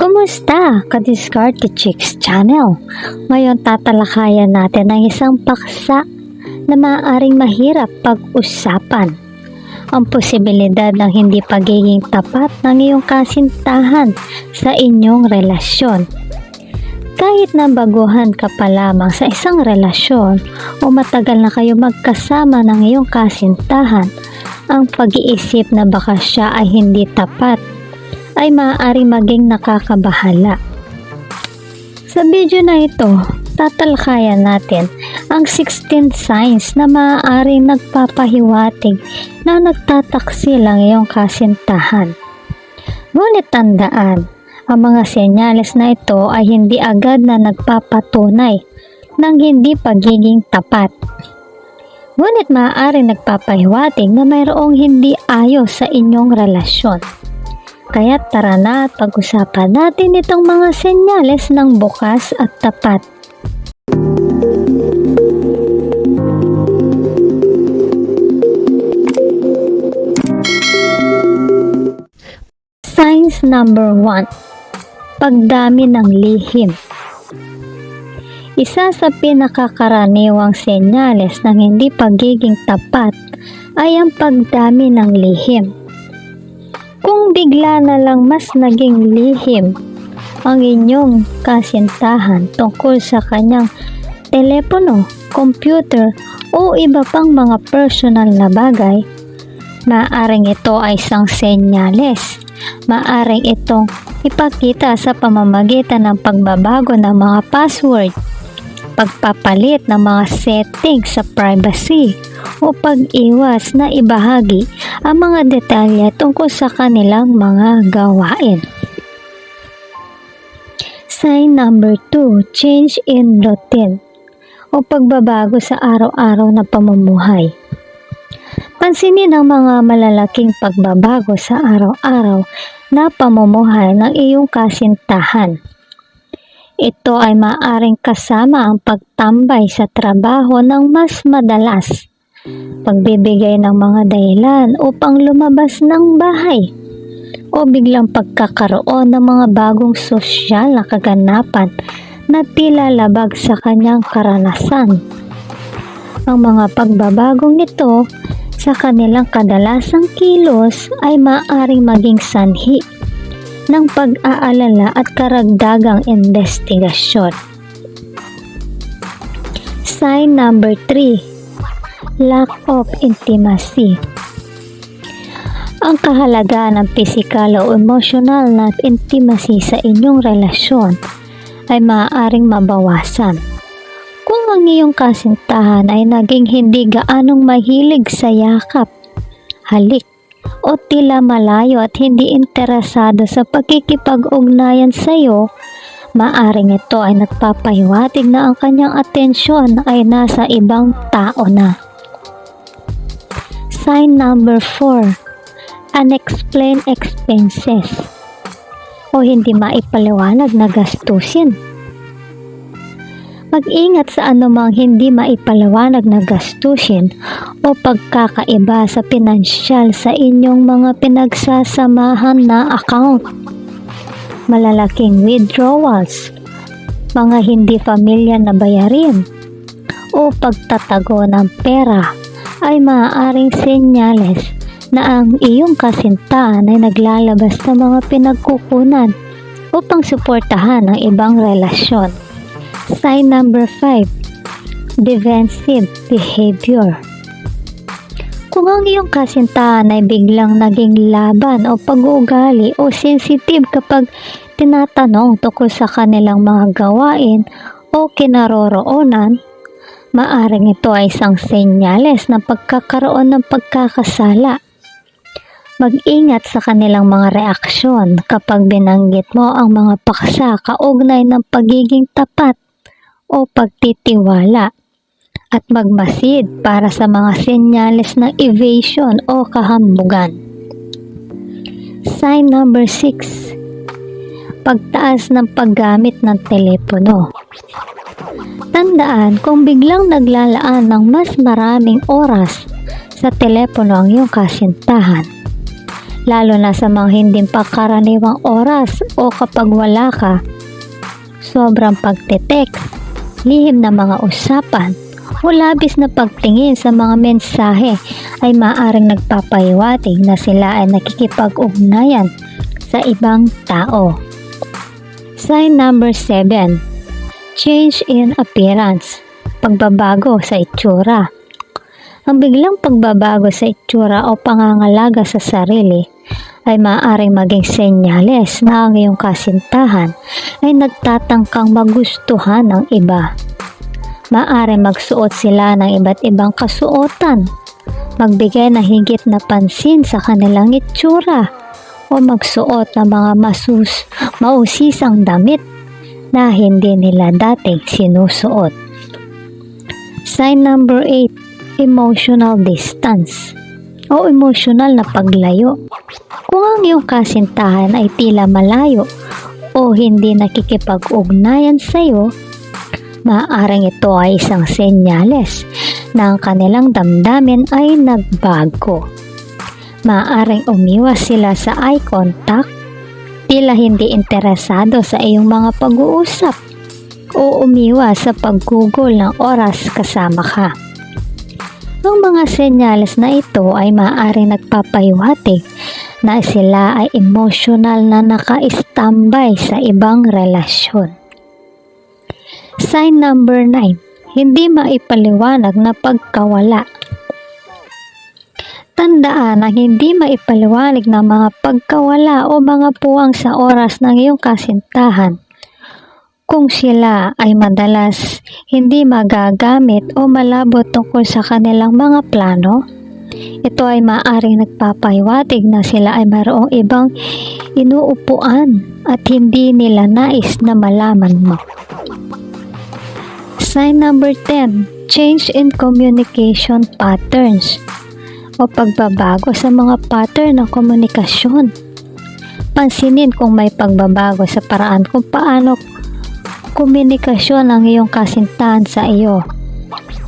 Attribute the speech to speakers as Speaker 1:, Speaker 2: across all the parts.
Speaker 1: Kumusta, ka-Discard Chicks Channel? Ngayon tatalakayan natin ang isang paksa na maaaring mahirap pag-usapan. Ang posibilidad ng hindi pagiging tapat ng iyong kasintahan sa inyong relasyon. Kahit na baguhan ka pa lamang sa isang relasyon o matagal na kayo magkasama ng iyong kasintahan, ang pag-iisip na baka siya ay hindi tapat ay maaari maging nakakabahala. Sa video na ito, tatalakayan natin ang 16 signs na maaaring nagpapahiwatig na nagtataksil ang iyong kasintahan. Ngunit tandaan, ang mga senyales na ito ay hindi agad na nagpapatunay ng hindi pagiging tapat. Ngunit maaaring nagpapahiwatig na mayroong hindi ayos sa inyong relasyon. Kaya tara na at pag-usapan natin itong mga senyales ng bukas at tapat. Signs number 1. Pagdami ng lihim. Isa sa pinakakaraniwang senyales ng hindi pagiging tapat ay ang pagdami ng lihim. Bigla na lang mas naging lihim ang inyong kasintahan tungkol sa kanyang telepono, computer o iba pang mga personal na bagay, maaring ito ay isang senyales. Maaring itong ipakita sa pamamagitan ng pagbabago ng mga password, pagpapalit ng mga settings sa privacy, o pag-iwas na ibahagi ang mga detalye tungkol sa kanilang mga gawain. Sign number 2, change in routine o pagbabago sa araw-araw na pamumuhay. Pansinin ang mga malalaking pagbabago sa araw-araw na pamumuhay ng iyong kasintahan. Ito ay maaring kasama ang pagtambay sa trabaho ng mas madalas, pagbibigay ng mga dahilan upang lumabas ng bahay, o biglang pagkakaroon ng mga bagong sosyal na kaganapan na tila labag sa kanyang karanasan. Ang mga pagbabagong ito sa kanilang kadalasang kilos ay maaring maging sanhi ng pag-aalala at karagdagang investigasyon. Sign number 3. Lack of intimacy. Ang kahalagaan ng physical o emotional na intimacy sa inyong relasyon ay maaaring mabawasan kung ang iyong kasintahan ay naging hindi gaanong mahilig sa yakap, halik, o tila malayo at hindi interesado sa pagkikipag-ugnayan sa iyo, maaring ito ay nagpapahiwatig na ang kanyang atensyon ay nasa ibang tao na. Sign number 4. Unexplained expenses o hindi maipaliwanag na gastusin. Mag-ingat sa anumang hindi maipaliwanag na gastusin o pagkakaiba sa pinansyal sa inyong mga pinagsasamahan na account. Malalaking withdrawals, mga hindi pamilya na bayarin, o pagtatago ng pera ay maaaring senyales na ang iyong kasintahan ay naglalabas ng mga pinagkukunan upang suportahan ang ibang relasyon. Sign number 5. Defensive behavior. Kung ang iyong kasintahan ay biglang naging laban o pag-uugali o sensitive kapag tinatanong tungkol sa kanilang mga gawain o kinaroroonan, maaring ito ay isang senyales ng pagkakaroon ng pagkakasala. Mag-ingat sa kanilang mga reaksyon kapag binanggit mo ang mga paksa kaugnay ng pagiging tapat o pagtitiwala at magmasid para sa mga senyales ng evasion o kahambugan. Sign number 6. Pagtaas ng paggamit ng telepono. Tandaan kung biglang naglalaan ng mas maraming oras sa telepono ang iyong kasintahan. lalo na sa mga hindi pagkaraniwang oras o kapag wala ka. Sobrang pagte-text, lihim na mga usapan, o labis na pagtingin sa mga mensahe ay maaring nagpapahiwatig na sila ay nakikipag-ugnayan sa ibang tao. Sign number 7. Change in appearance. Pagbabago sa itsura. Ang biglang pagbabago sa itsura o pangangalaga sa sarili ay maaaring maging senyales na ang iyong kasintahan ay nagtatangkang magustuhan ng iba. Maaaring magsuot sila ng iba't ibang kasuotan, magbigay ng higit na pansin sa kanilang itsura, o magsuot ng mga masus mausisang damit na hindi nila dating sinusuot. Sign number 8, emotional distance o emotional na paglayo. Kung ang iyong kasintahan ay tila malayo o hindi nakikipag-ugnayan sa iyo, maaaring ito ay isang senyales na ang kanilang damdamin ay nagbago. Maaaring umiwas sila sa eye contact, tila hindi interesado sa iyong mga pag-uusap, o umiwas sa paggugol ng oras kasama ka. Ang mga senyales na ito ay maaaring nagpapahiwatig na sila ay emotional na naka-standby sa ibang relasyon. Sign number 9. Hindi maipaliwanag na pagkawala. Tandaan na hindi maipaliwanag ng mga pagkawala o mga puwang sa oras ng iyong kasintahan kung sila ay madalas hindi magagamit o malabo tungkol sa kanilang mga plano, ito ay maaring nagpapahiwatig na sila ay mayroong ibang inuupuan at hindi nila nais na malaman mo. Sign number 10, change in communication patterns o pagbabago sa mga pattern ng komunikasyon. Pansinin kung may pagbabago sa paraan kung paano komunikasyon ng iyong kasintahan sa iyo.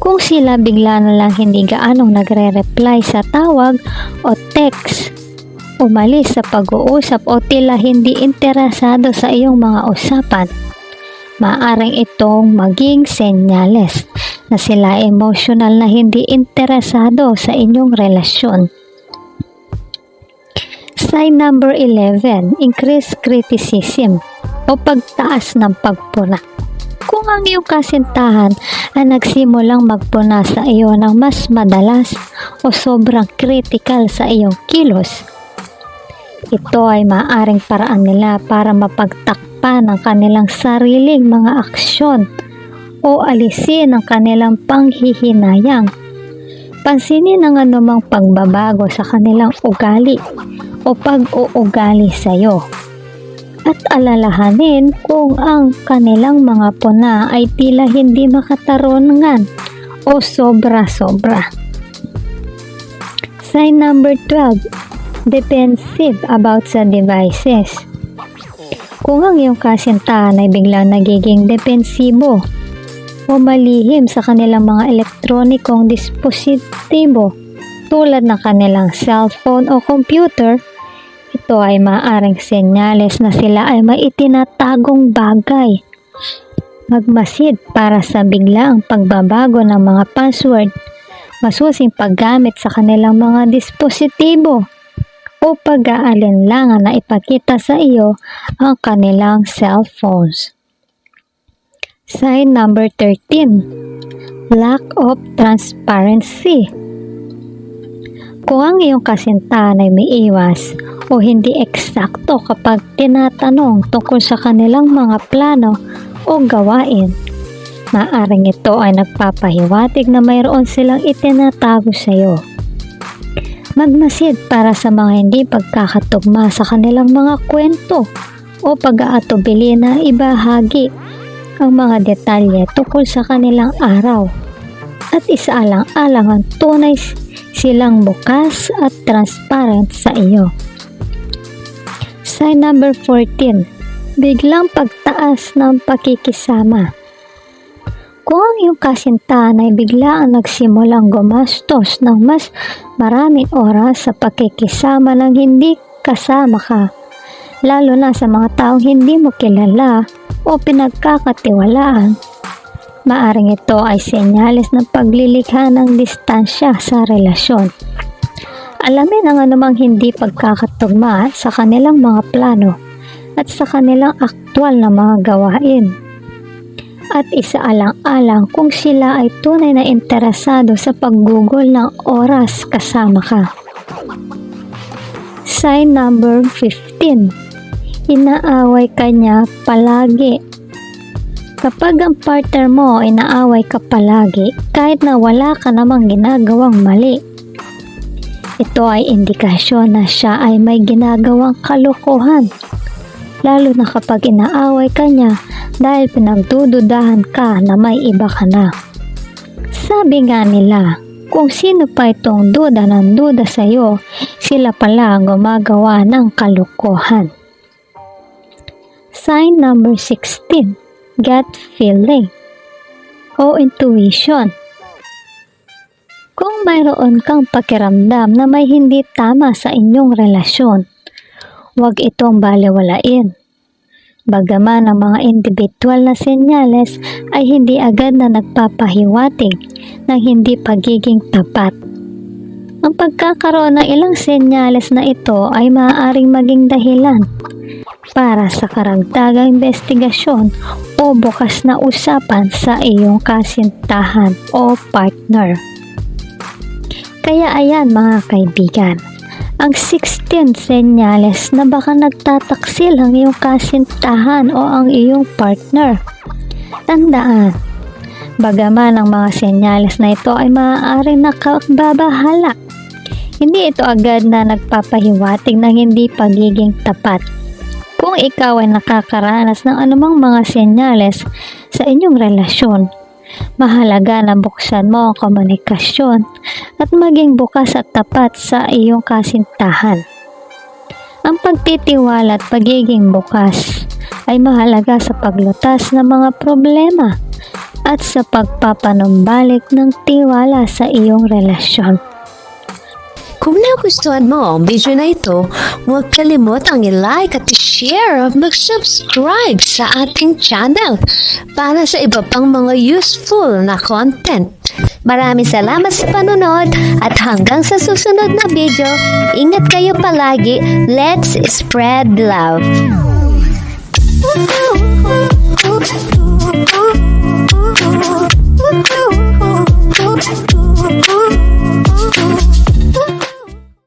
Speaker 1: Kung sila bigla na lang hindi gaanong nagre-reply sa tawag o text, umalis sa pag-uusap o tila hindi interesado sa iyong mga usapan, maaring itong maging senyales na sila emotional na hindi interesado sa inyong relasyon. Sign number 11, increased criticism o pagtaas ng pagpuna. Kung ang iyong kasintahan ay nagsimulang magpuna sa iyo ng mas madalas o sobrang critical sa iyong kilos, ito ay maaring paraan nila para mapagtakpan ang kanilang sariling mga aksyon o alisin ang kanilang panghihinayang. Pansinin ang anumang pagbabago sa kanilang ugali o pag-uugali sa iyo at alalahanin kung ang kanilang mga puna ay tila hindi makatarungan o sobra-sobra. Sign number 12, defensive about sa devices. Kung ang iyong kasintahan ay biglang nagiging depensibo o malihim sa kanilang mga elektronikong dispositibo tulad ng kanilang cellphone o computer, ito ay maaring senyales na sila ay may itinatagong bagay. Magmasid para sa biglaang pagbabago ng mga password, masusing paggamit sa kanilang mga dispositibo o pag-aalinlangan na ipakita sa iyo ang kanilang cellphones. Sign number 13. Lack of transparency. Kung ang iyong kasintahan ay may iwas o hindi eksakto kapag tinatanong tungkol sa kanilang mga plano o gawain. Maaring ito ay nagpapahiwatig na mayroon silang itinatago sa iyo. Magmasid para sa mga hindi pagkakatugma sa kanilang mga kwento o pag-aatubili na ibahagi ang mga detalye tungkol sa kanilang araw at isaalang-alang ang tunay silang bukas at transparent sa iyo. Sign number 14. Biglang pagtaas ng pakikisama. Kung ang iyong kasintahan ay bigla ang nagsimulang gumastos ng mas maraming oras sa pakikisama ng hindi kasama ka, lalo na sa mga taong hindi mo kilala o pinagkakatiwalaan, maaring ito ay senyales ng paglilikha ng distansya sa relasyon. Alamin ang anumang hindi pagkakatugma sa kanilang mga plano at sa kanilang aktwal na mga gawain. At isaalang-alang kung sila ay tunay na interesado sa paggugol ng oras kasama ka. Sign number 15. Inaaway ka niya palagi. Kapag ang partner mo inaaway ka palagi kahit na wala ka namang ginagawang mali, ito ay indikasyon na siya ay may ginagawang kalokohan. Lalo na kapag inaaway ka niya dahil pinagdududahan ka na may iba ka na. Sabi nga nila, kung sino pa itong duda ng duda sa iyo, sila pala ang gumagawa ng kalokohan. Sign number 16. Gut feeling o intuition. Kung mayroon kang pakiramdam na may hindi tama sa inyong relasyon, huwag itong baliwalain. Bagaman ang mga individual na senyales ay hindi agad na nagpapahiwatig ng hindi pagiging tapat. Ang pagkakaroon ng ilang senyales na ito ay maaaring maging dahilan para sa karagdagang investigasyon o bukas na usapan sa iyong kasintahan o partner. Kaya ayan mga kaibigan, ang 16 senyales na baka nagtataksil ang iyong kasintahan o ang iyong partner. Tandaan, bagaman ang mga senyales na ito ay maaaring nakababahala, hindi ito agad na nagpapahiwatig ng hindi pagiging tapat. Kung ikaw ay nakakaranas ng anumang mga senyales sa inyong relasyon, Mahalaga na buksan mo ang komunikasyon at maging bukas at tapat sa iyong kasintahan. Ang pagtitiwala at pagiging bukas ay mahalaga sa paglutas ng mga problema at sa pagpapanumbalik ng tiwala sa iyong relasyon.
Speaker 2: Kung nagustuhan mo ang video na ito, huwag kalimutang i-like at i-share at mag-subscribe sa ating channel para sa iba pang mga useful na content. Maraming salamat sa panonood at hanggang sa susunod na video, ingat kayo palagi. Let's spread love.
Speaker 3: Ooh, ooh, ooh, ooh, ooh, ooh, ooh, ooh, ooh.